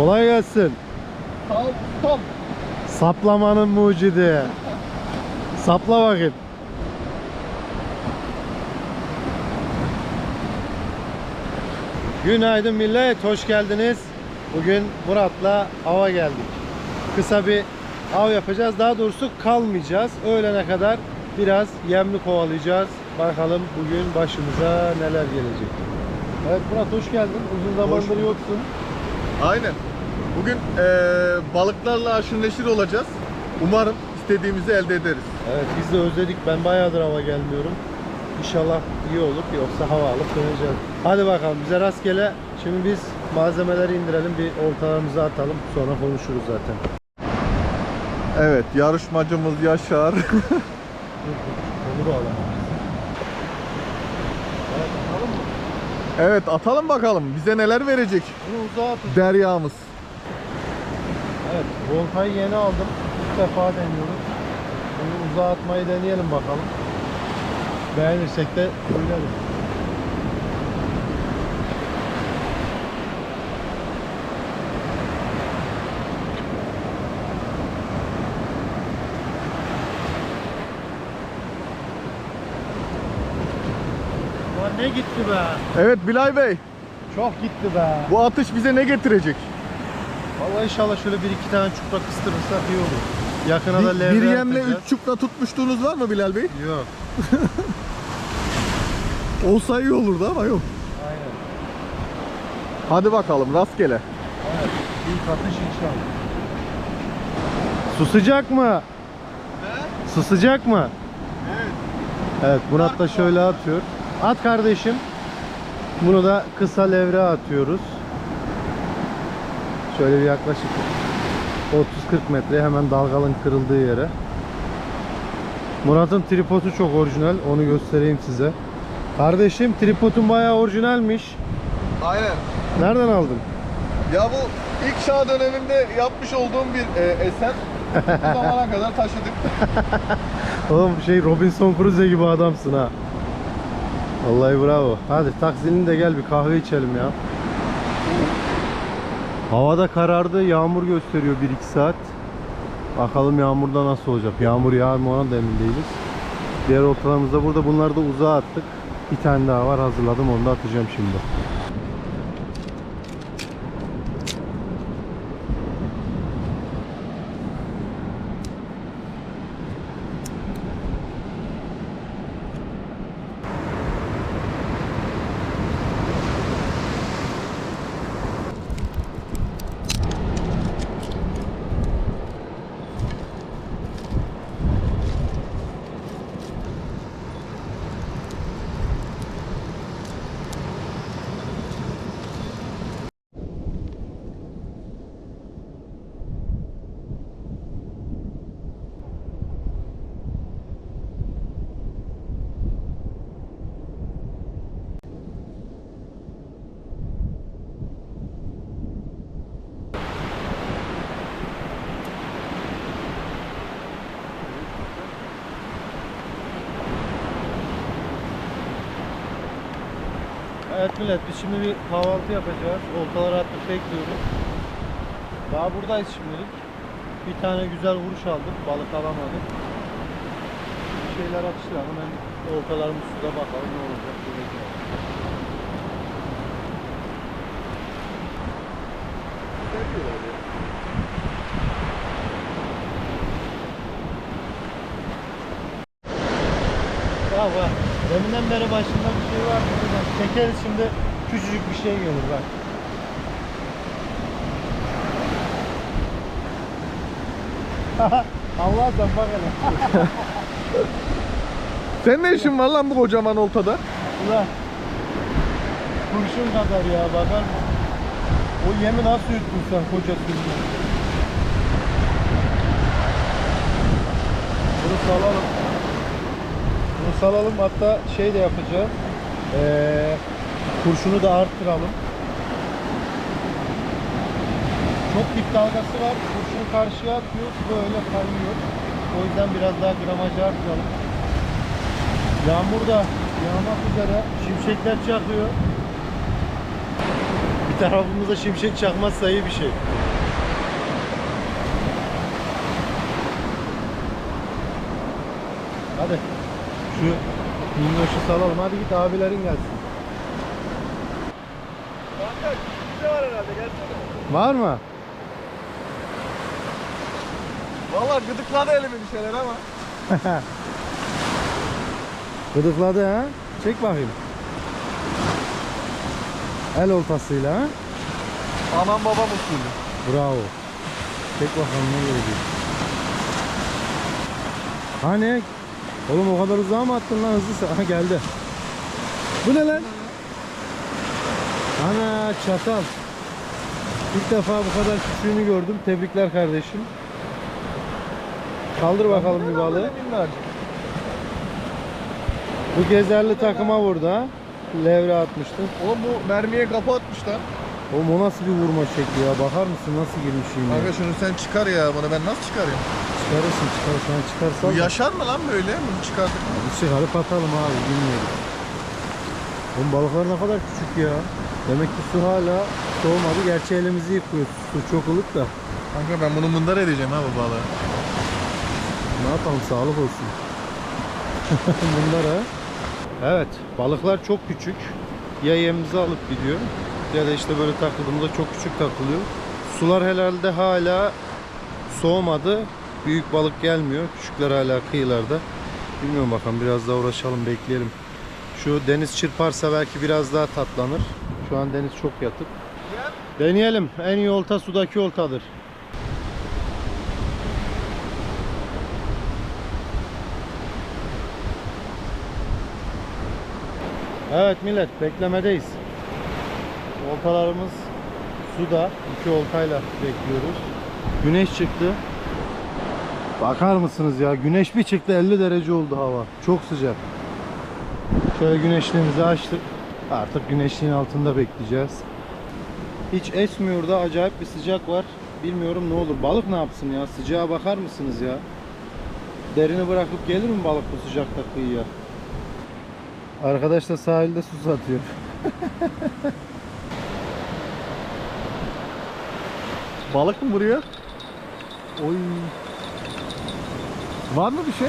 Kolay gelsin. Sağ ol, ustam. Saplamanın mucidi. Sapla bakayım. Günaydın millet, hoş geldiniz. Bugün Murat'la ava geldik. Kısa bir av yapacağız. Daha doğrusu kalmayacağız. Öğlene kadar biraz yemli kovalayacağız. Bakalım bugün başımıza neler gelecek. Evet Murat hoş geldin. Uzun zamandır bulduk. yoksun. Aynen. Bugün eee, balıklarla aşırı neşir olacağız. Umarım istediğimizi elde ederiz. Evet biz de özledik. Ben bayağıdır hava gelmiyorum. İnşallah iyi olur. Yoksa hava alıp döneceğiz. Hadi bakalım bize rastgele. Şimdi biz malzemeleri indirelim. Bir oltalarımızı atalım. Sonra konuşuruz zaten. Evet, yarışmacımız Yaşar. Onu bağla. Evet atalım mı? Evet, atalım bakalım. Bize neler verecek Bunu uzağa tut. deryamız. Evet voltayı yeni aldım. İlk defa deniyoruz. Bunu uzağa atmayı deneyelim bakalım. Beğenirsek de oynarız. Ne gitti be? Evet Bilal Bey, Çok gitti be. bu atış bize ne getirecek? Vallahi inşallah şöyle bir iki tane çupra kıstırırsak iyi olur. Yakına da Bir, levre bir yemle atacağız. üç çupra tutmuştuğunuz var mı Bilal Bey? Yok. Olsa iyi olurdu ama yok. Aynen. Hadi bakalım rastgele. Evet. İlk atış inşallah. Su sıcak mı? Su sıcak mı? Evet. Evet Murat da şöyle atıyor. At kardeşim. Bunu da kısa levre atıyoruz. Şöyle bir yaklaşık 30-40 metre hemen dalgalın kırıldığı yere. Murat'ın tripodu çok orijinal. Onu göstereyim size. Kardeşim tripodun bayağı orijinalmiş. Aynen. Nereden aldın? Ya bu ilk şah döneminde yapmış olduğum bir e, eser. Bu zamana kadar taşıdık. Oğlum şey Robinson Crusoe gibi adamsın ha. Vallahi bravo. Hadi tak zilini de gel bir kahve içelim ya. Havada karardı. Yağmur gösteriyor 1-2 saat. Bakalım yağmurda nasıl olacak. Yağmur yağar mı ona da emin değiliz. Diğer ortalarımız da burada. Bunları da uzağa attık. Bir tane daha var hazırladım. Onu da atacağım şimdi. Evet millet biz şimdi bir kahvaltı yapacağız. Oltaları attık bekliyoruz. Daha buradayız şimdilik. Bir tane güzel vuruş aldık. Balık alamadık. Bir şeyler atışlayalım. Hemen oltalarımız suda bakalım ne olacak. Göreceğiz. Ya bak. Deminden beri başında bir şey var. Çekeriz şimdi küçücük bir şey gelir bak. Allah sen bak hele. Sen ne işin var lan bu kocaman oltada? Ulan. Kurşun kadar ya bakar mısın? O yemi nasıl yuttun sen koca sürüden? Bunu salalım. Bunu salalım hatta şey de yapacağız. Ee, kurşunu da arttıralım. Çok dip dalgası var. Kurşunu karşıya atıyor. Böyle kayıyor. O yüzden biraz daha gramajı arttıralım. Yağmur da yağmak üzere. Şimşekler çakıyor. Bir Etrafımıza şimşek çakmazsa iyi bir şey. Hadi. Şu minnoşu salalım. Hadi git abilerin gelsin. Kanka bir var herhalde gelsene. Var mı? Valla gıdıkladı elimi bir şeyler ama. Gıdıkladı ha. Çek bakayım. El oltasıyla ha. Anam babam usulü. Bravo. Çek bakalım ne görecek. Hani? Oğlum o kadar uzağa mı attın lan hızlı? Ha geldi. Bu ne lan? Ana çatal. İlk defa bu kadar küçüğünü gördüm. Tebrikler kardeşim. Kaldır bakalım bir balığı. Bu gezerli takıma vurdu ha. Levre atmıştı. Oğlum bu mermiye kapı atmışlar. Oğlum o nasıl bir vurma şekli ya. Bakar mısın nasıl girmiş şimdi. Kanka şunu sen çıkar ya bunu ben nasıl çıkarayım? Çıkarırsın çıkar. Çıkarsan. Bu yaşar mı lan böyle? Bunu çıkardık. Hadi çıkarıp atalım abi bilmiyorum. Oğlum balıklar ne kadar küçük ya. Demek ki su hala soğumadı. Gerçi elimizi yıkıyoruz. Su çok ılık da. Kanka ben bunu mındar edeceğim ha bu balığı. Ne yapalım sağlık olsun. Bunlar ha. Evet balıklar çok küçük. Ya yemimizi alıp gidiyor ya da işte böyle takıldığımızda çok küçük takılıyor. Sular herhalde hala soğumadı. Büyük balık gelmiyor. Küçükler hala kıyılarda. Bilmiyorum bakalım biraz daha uğraşalım bekleyelim. Şu deniz çırparsa belki biraz daha tatlanır. Şu an deniz çok yatık. Deneyelim. En iyi olta sudaki oltadır. Evet millet beklemedeyiz. Oltalarımız suda. iki oltayla bekliyoruz. Güneş çıktı. Bakar mısınız ya? Güneş bir çıktı 50 derece oldu hava. Çok sıcak. Şöyle güneşliğimizi açtık. Artık güneşliğin altında bekleyeceğiz. Hiç esmiyor da acayip bir sıcak var. Bilmiyorum ne olur. Balık ne yapsın ya? Sıcağa bakar mısınız ya? Derini bırakıp gelir mi balık bu sıcakta kıyıya? Arkadaş da sahilde su satıyor. Balık mı buraya? Oy. Var mı bir şey?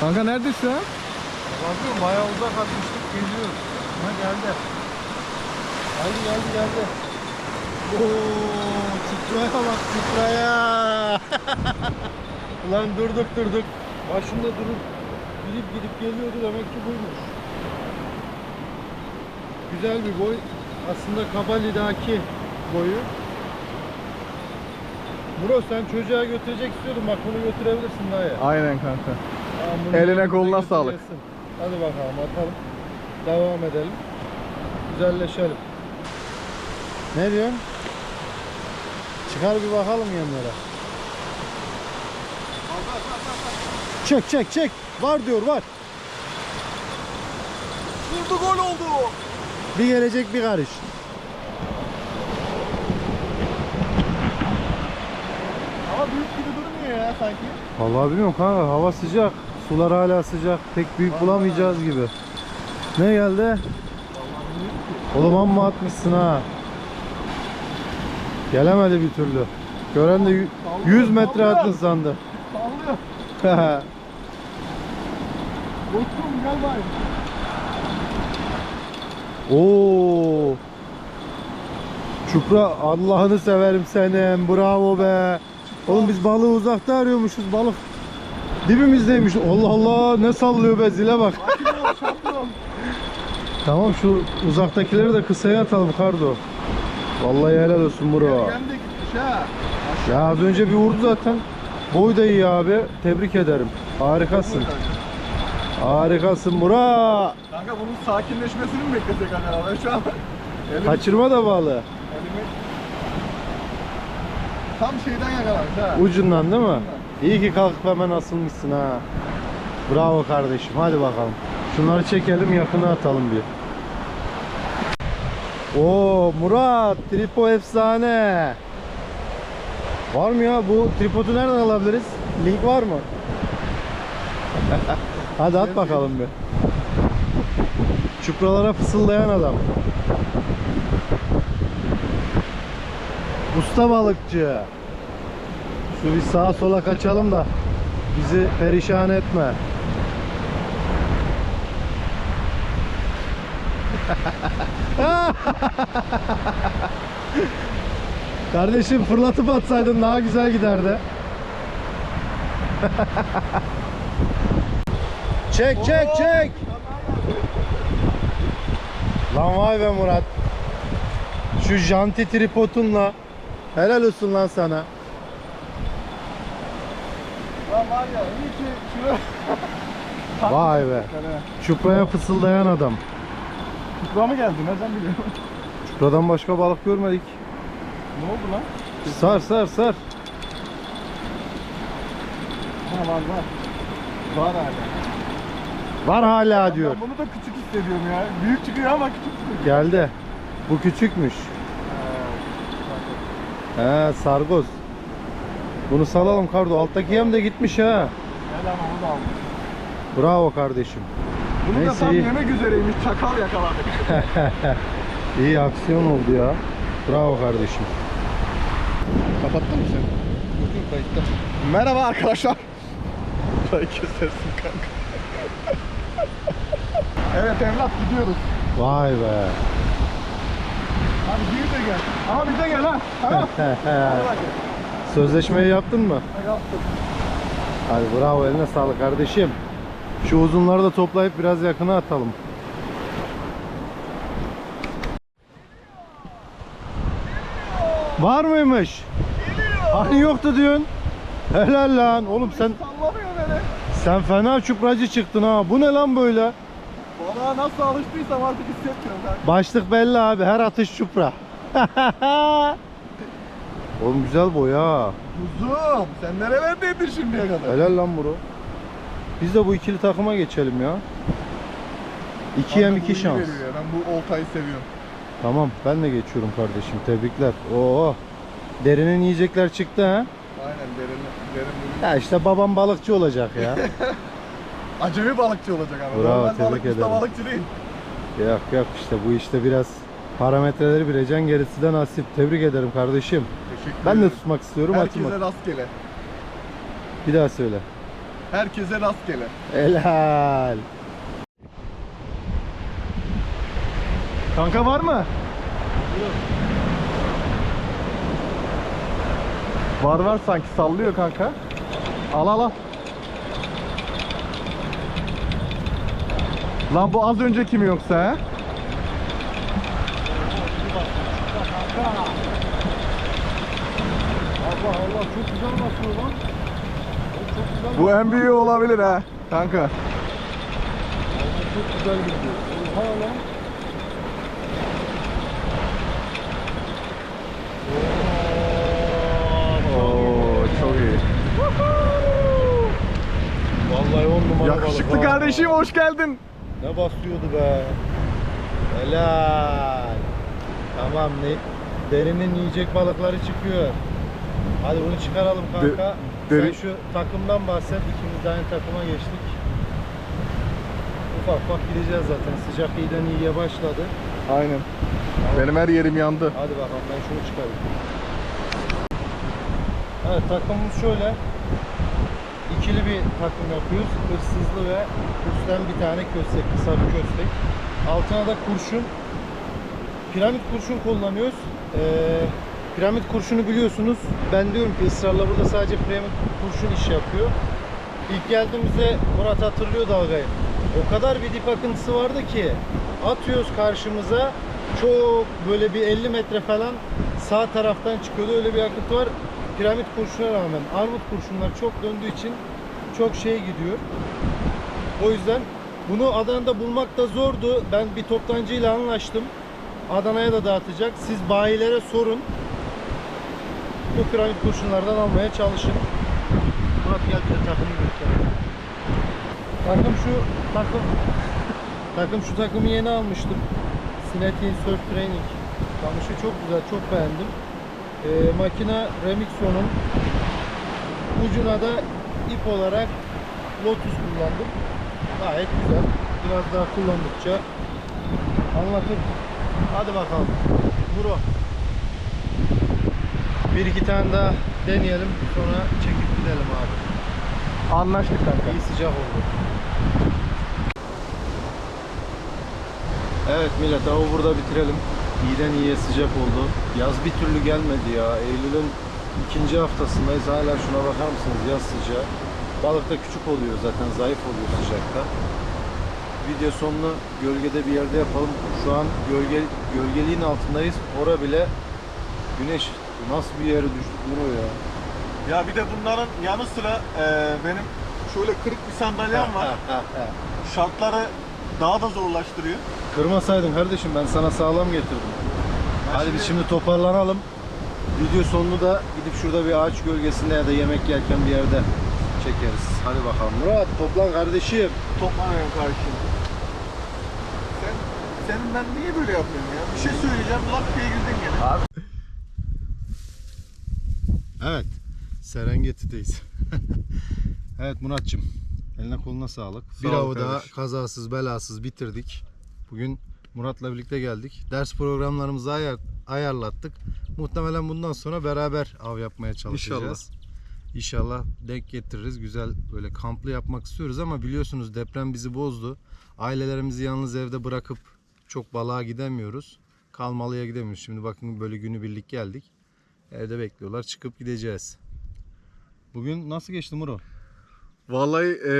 Kanka nerede şu an? Bakıyorum bayağı uzak atmıştık geliyoruz. Ha geldi. Geldi geldi geldi. Oo, çupraya bak çupraya. Ulan durduk durduk. Başında durup gidip gidip geliyordu demek ki buymuş. Güzel bir boy. Aslında Kabali'daki boyu. Muro sen çocuğa götürecek istiyordun bak bunu götürebilirsin dayı. Aynen kanka. Eline koluna sağlık. Hadi bakalım atalım. Devam edelim. Güzelleşelim. Ne diyorsun? Çıkar bir bakalım yanlara. Çek çek çek. Var diyor var. Vurdu gol oldu. Bir gelecek bir karış. Ama büyük gibi durmuyor ya sanki. Vallahi bilmiyorum kanka hava sıcak. Sular hala sıcak. Pek büyük bulamayacağız gibi. Ne geldi? Oğlum amma atmışsın ha. Gelemedi bir türlü. Gören de yü- 100 metre attın sandı. Sallıyor. Dostum gel bari. Oo. Çupra Allah'ını severim senin. Bravo be. Oğlum biz balığı uzakta arıyormuşuz. Balık dibimizdeymiş. Allah Allah ne sallıyor be zile bak. Tamam şu uzaktakileri de kısaya atalım Kardo. Vallahi helal olsun bro. Ya az önce bir vurdu zaten. Boy da iyi abi. Tebrik ederim. Harikasın. Harikasın Murat. Kanka bunun sakinleşmesini mi beklesek hani ben şu an elim, Kaçırma da bağlı. elimi tam şeyden yakalamış ha. Ucundan değil mi? İyi ki kalkıp hemen asılmışsın ha. Bravo kardeşim. Hadi bakalım. Şunları çekelim yakına atalım bir. Oo Murat tripo efsane. Var mı ya bu tripodu nereden alabiliriz? Link var mı? Hadi at bakalım bir. Çupralara fısıldayan adam. Usta balıkçı. Şu bir sağa sola kaçalım da bizi perişan etme. Kardeşim fırlatıp atsaydın daha güzel giderdi. çek çek çek. Lan vay be Murat. Şu janti tripodunla helal olsun lan sana. Lan var ya iyi ki şunu... Vay be. Çupraya fısıldayan adam. Kukla mı geldi? Nereden biliyorsun? Çupradan başka balık görmedik. ne oldu lan? Sar sar sar. Ha var var. Var hala. Var hala diyor. Ben bunu da küçük hissediyorum ya. Büyük çıkıyor ama küçük çıkıyor. Geldi. Bu küçükmüş. He sargoz. Bunu salalım Kardo. Alttaki yem de gitmiş ha. Gel ama onu da aldım. Bravo kardeşim. Bunu da Neyse, tam iyi. yemek üzereymiş. Çakal yakaladık. İyi aksiyon oldu ya. Bravo kardeşim. Kapattın mı sen? Yok yok kayıtta. Merhaba arkadaşlar. Çay kesersin kanka. evet evlat gidiyoruz. Vay be. Hadi gir de gel. Ama bize gel ha. Tamam. Sözleşmeyi yaptın mı? Yaptım. Hadi bravo eline sağlık kardeşim. Şu uzunları da toplayıp biraz yakına atalım. Var mıymış? Hani yoktu diyorsun. Helal lan. Oğlum sen sen fena çupracı çıktın ha. Bu ne lan böyle? Bana nasıl alıştıysam artık hissetmiyorum kanka. Başlık belli abi. Her atış çupra. Oğlum güzel boy ha. Kuzum sen nerelerdeydin şimdiye kadar? Helal lan bro. Biz de bu ikili takıma geçelim ya. 2 yem Kanka bu 2 iyi şans. Ben bu oltayı seviyorum. Tamam ben de geçiyorum kardeşim. Tebrikler. Oo. Derinin yiyecekler çıktı ha. Aynen derin, derin bugün. Ya işte babam balıkçı olacak ya. Acemi balıkçı olacak ama. Bravo, Normal tebrik balık, usta ederim. balıkçı değil. yok yok işte bu işte biraz parametreleri bileceksin gerisi de nasip. Tebrik ederim kardeşim. Teşekkür Ben de ederim. tutmak istiyorum Herkese atmak. rastgele. Bir daha söyle. Herkese rastgele. Helal. Kanka var mı? Var var sanki sallıyor kanka. Al al al. Lan bu az önceki mi yoksa ha? Allah Allah çok güzel basıyor lan. Bu en büyüğü olabilir ha kanka. Çok güzel. Oo çok iyi. Vallahi on numara Yakışıklı balık kardeşim hoş geldin. Ne basıyordu be. Helal. Tamam ne? Derinin yiyecek balıkları çıkıyor. Hadi bunu çıkaralım kanka. De- deri- Sen şu takımdan bahset. İkimiz de aynı takıma geçtik. Ufak ufak gideceğiz zaten. Sıcak iyiden iyiye başladı. Aynen. Benim her yerim yandı. Hadi bakalım ben şunu çıkarayım. Evet takımımız şöyle. İkili bir takım yapıyoruz. Hırsızlı ve üstten bir tane köstek, kısa bir köstek. Altına da kurşun. Piramit kurşun kullanıyoruz. Ee, piramit kurşunu biliyorsunuz. Ben diyorum ki ısrarla burada sadece piramit kurşun iş yapıyor. İlk geldiğimizde Murat hatırlıyor dalgayı. O kadar bir dip akıntısı vardı ki atıyoruz karşımıza çok böyle bir 50 metre falan sağ taraftan çıkıyordu. Öyle bir akıntı var. Piramit kurşuna rağmen armut kurşunlar çok döndüğü için çok şey gidiyor. O yüzden bunu Adana'da bulmak da zordu. Ben bir toptancıyla anlaştım. Adana'ya da dağıtacak. Siz bayilere sorun. Bu piramit kurşunlardan almaya çalışın. Murat gel bir de takımı göster. Takım şu takım takım şu takımı yeni almıştım. Sinetin Surf Training Kamışı çok güzel, çok beğendim. Ee, makina Remixon'un ucuna da ip olarak Lotus kullandım. Gayet güzel. Biraz daha kullandıkça anlatır. Hadi bakalım. Bro. Bir iki tane daha deneyelim. Sonra çekip gidelim abi. Anlaştık kanka. İyi sıcak oldu. Evet millet avı burada bitirelim. İyiden iyiye sıcak oldu. Yaz bir türlü gelmedi ya. Eylül'ün ikinci haftasındayız. Hala şuna bakar mısınız yaz sıcağı. Balık da küçük oluyor zaten zayıf oluyor sıcakta. Video sonunu gölgede bir yerde yapalım. Şu an gölge, gölgeliğin altındayız. Ora bile güneş nasıl bir yere düştük bunu ya. Ya bir de bunların yanı sıra e, benim şöyle kırık bir sandalyem var. Şartları daha da zorlaştırıyor. Kırmasaydın kardeşim ben sana sağlam getirdim. Hadi biz şimdi toparlanalım. Video sonunu da gidip şurada bir ağaç gölgesinde ya da yemek yerken bir yerde çekeriz. Hadi bakalım. Murat toplan kardeşim. Toplanıyorum kardeşim. Sen, senin ben niye böyle yapıyorum ya? Bir şey söyleyeceğim, laf diye girdin gene. Abi. Evet. Serengeti'deyiz. evet Muratçım. Eline koluna sağlık. Sağ bir avı daha kazasız belasız bitirdik. Bugün Murat'la birlikte geldik. Ders programlarımızı ayar, ayarlattık. Muhtemelen bundan sonra beraber av yapmaya çalışacağız. İnşallah denk getiririz. Güzel böyle kamplı yapmak istiyoruz ama biliyorsunuz deprem bizi bozdu. Ailelerimizi yalnız evde bırakıp çok balığa gidemiyoruz. Kalmalıya gidemiyoruz. Şimdi bakın böyle günübirlik geldik. Evde bekliyorlar. Çıkıp gideceğiz. Bugün nasıl geçti Muro? Vallahi e,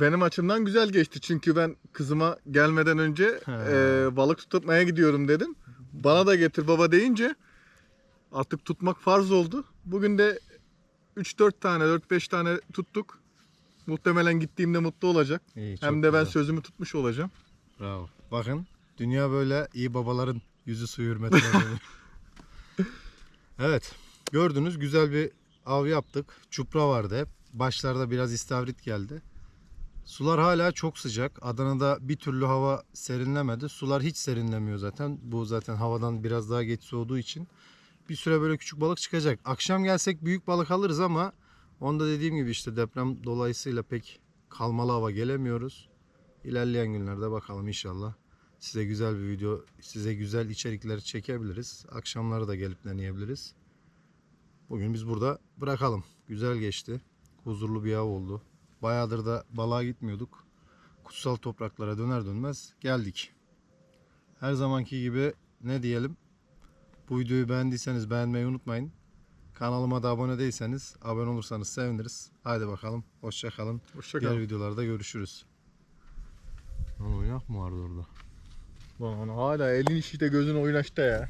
benim açımdan güzel geçti. Çünkü ben kızıma gelmeden önce He. e, balık tutmaya gidiyorum dedim. Bana da getir baba deyince artık tutmak farz oldu. Bugün de 3-4 tane, 4-5 tane tuttuk. Muhtemelen gittiğimde mutlu olacak. İyi, çok Hem de ben güzel. sözümü tutmuş olacağım. Bravo. Bakın dünya böyle iyi babaların yüzü suyu hürmetine dönüyor. evet. Gördünüz güzel bir av yaptık. Çupra vardı hep. Başlarda biraz istavrit geldi. Sular hala çok sıcak. Adana'da bir türlü hava serinlemedi. Sular hiç serinlemiyor zaten. Bu zaten havadan biraz daha geç soğuduğu için. Bir süre böyle küçük balık çıkacak. Akşam gelsek büyük balık alırız ama onda dediğim gibi işte deprem dolayısıyla pek kalmalı hava gelemiyoruz. İlerleyen günlerde bakalım inşallah. Size güzel bir video, size güzel içerikleri çekebiliriz. Akşamları da gelip deneyebiliriz. Bugün biz burada bırakalım. Güzel geçti. Huzurlu bir av oldu. Bayağıdır da balığa gitmiyorduk. Kutsal topraklara döner dönmez geldik. Her zamanki gibi ne diyelim? Bu videoyu beğendiyseniz beğenmeyi unutmayın. Kanalıma da abone değilseniz abone olursanız seviniriz. Haydi bakalım. Hoşça kalın. Hoşçakalın. Diğer videolarda görüşürüz. Lan oynak mı vardı orada? Lan hala elin işi de gözün oynaşta ya.